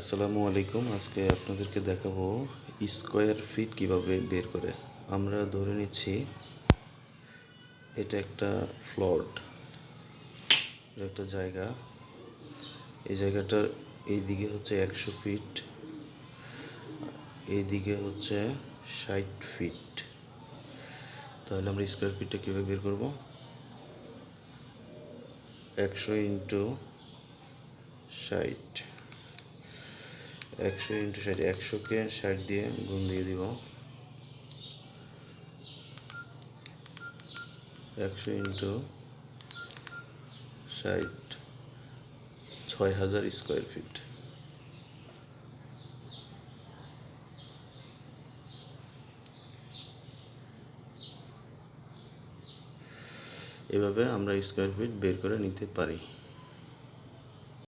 আসসালামু আলাইকুম। আজকে আপনাদেরকে দেখাবো স্কোয়ার ফিট কীভাবে বের করে। আমরা ধরে নিচ্ছি এটা একটা ফ্লট একটা জায়গা। এই জায়গাটার এই দিকে হচ্ছে একশো ফিট এই দিকে হচ্ছে ষাট ফিট। তাহলে আমরা স্কোয়ার ফিটটা কীভাবে বের করব? একশো ইন্টু ষাট। একশো ইন্টু ষাট, একশোকে ষাট দিয়ে গুণ দিয়ে দিব। একশো ইন্টু ষাট, ছয় হাজার স্কোয়ার ফিট। এভাবে আমরা স্কোয়ার ফিট বের করে নিতে পারি।